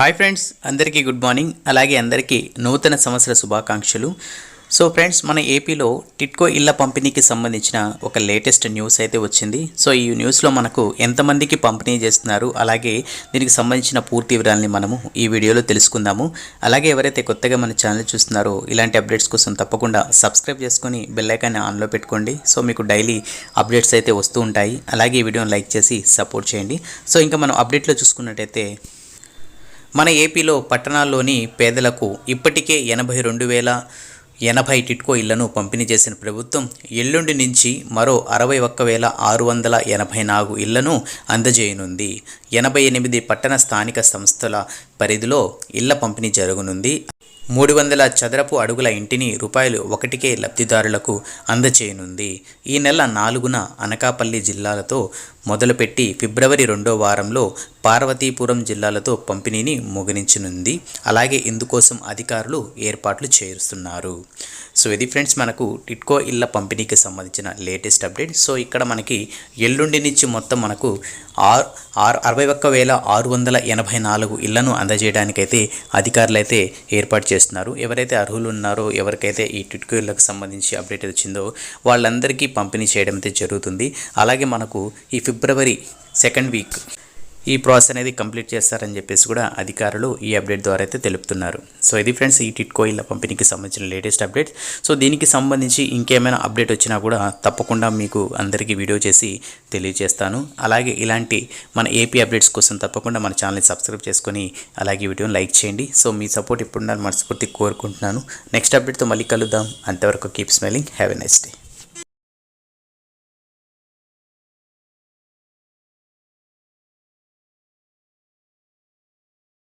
Hi friends అందరికీ good morning అలాగే అందరికీ నూతన సంవత్సర శుభాకాంక్షలు. సో ఫ్రెండ్స్ మన ఏపీలో టిట్కో ఇళ్ళ పంపిణీకి సంబంధించిన ఒక లేటెస్ట్ న్యూస్ అయితే వచ్చింది. సో ఈ న్యూస్లో మనకు ఎంతమందికి పంపిణీ చేస్తున్నారు అలాగే దీనికి సంబంధించిన పూర్తి వివరాలని మనము ఈ వీడియోలో తెలుసుకుందాము. అలాగే ఎవరైతే కొత్తగా మన ఛానల్ చూస్తున్నారో ఇలాంటి అప్డేట్స్ కోసం తప్పకుండా సబ్స్క్రైబ్ చేసుకొని బెల్లైకాన్ని ఆన్లో పెట్టుకోండి. సో మీకు డైలీ అప్డేట్స్ అయితే వస్తూ ఉంటాయి. అలాగే ఈ వీడియోని లైక్ చేసి సపోర్ట్ చేయండి. సో ఇంకా మనం అప్డేట్లో చూసుకున్నట్టయితే మన ఏపీలో పట్టణాల్లోని పేదలకు ఇప్పటికే ఎనభై రెండు వేల ఎనభై టిట్కో ఇళ్ళను పంపిణీ చేసిన ప్రభుత్వం ఎల్లుండి నుంచి మరో అరవై ఒక్క వేల ఆరు వందల ఎనభై నాలుగు ఇళ్ళను అందజేయనుంది. ఎనభై ఎనిమిది పట్టణ స్థానిక సంస్థల పరిధిలో ఇళ్ళ పంపిణీ జరగనుంది. మూడు వందల చదరపు అడుగుల ఇంటిని రూపాయలు ఒకటికే లబ్ధిదారులకు అందచేయనుంది. ఈ నెల నాలుగున అనకాపల్లి జిల్లాలతో మొదలుపెట్టి ఫిబ్రవరి రెండో వారంలో పార్వతీపురం జిల్లాలతో పంపిణీని ముగినించనుంది అలాగే ఇందుకోసం అధికారులు ఏర్పాట్లు చేస్తున్నారు సో ఇది ఫ్రెండ్స్ మనకు టిట్కో ఇళ్ళ పంపిణీకి సంబంధించిన లేటెస్ట్ అప్డేట్ సో ఇక్కడ మనకి ఎల్లుండి నుంచి మొత్తం మనకు ఆరు ఆరు అరవై ఒక్క వేల ఆరు వందల ఎనభై నాలుగు ఇళ్ళను అందజేయడానికైతే అధికారులు అయితే ఏర్పాటు చేస్తున్నారు. ఎవరైతే అర్హులు ఉన్నారో ఎవరికైతే ఈ టిట్కో ఇళ్ళకి సంబంధించి అప్డేట్ వచ్చిందో వాళ్ళందరికీ పంపిణీ చేయడం అయితే జరుగుతుంది. అలాగే మనకు ఈ ఫిబ్రవరి సెకండ్ వీక్ ఈ ప్రాసెస్ అనేది కంప్లీట్ చేస్తారని చెప్పేసి కూడా అధికారులు ఈ అప్డేట్ ద్వారా అయితే తెలుపుతున్నారు. సో ఇది ఫ్రెండ్స్ ఈ టిట్కో ఇళ్ళ పంపిణీకి సంబంధించిన లేటెస్ట్ అప్డేట్ సో దీనికి సంబంధించి ఇంకేమైనా అప్డేట్ వచ్చినా కూడా తప్పకుండా మీకు అందరికీ వీడియో చేసి తెలియజేస్తాను. అలాగే ఇలాంటి మన ఏపీ అప్డేట్స్ కోసం తప్పకుండా మన ఛానల్ని సబ్స్క్రైబ్ చేసుకొని అలాగే వీడియోని లైక్ చేయండి. సో మీ సపోర్ట్ ఇప్పుడు మనస్ఫూర్తి కోరుకుంటున్నాను. నెక్స్ట్ అప్డేట్తో మళ్ళీ కలుద్దాం. అంతవరకు keep smiling. Have a nice day.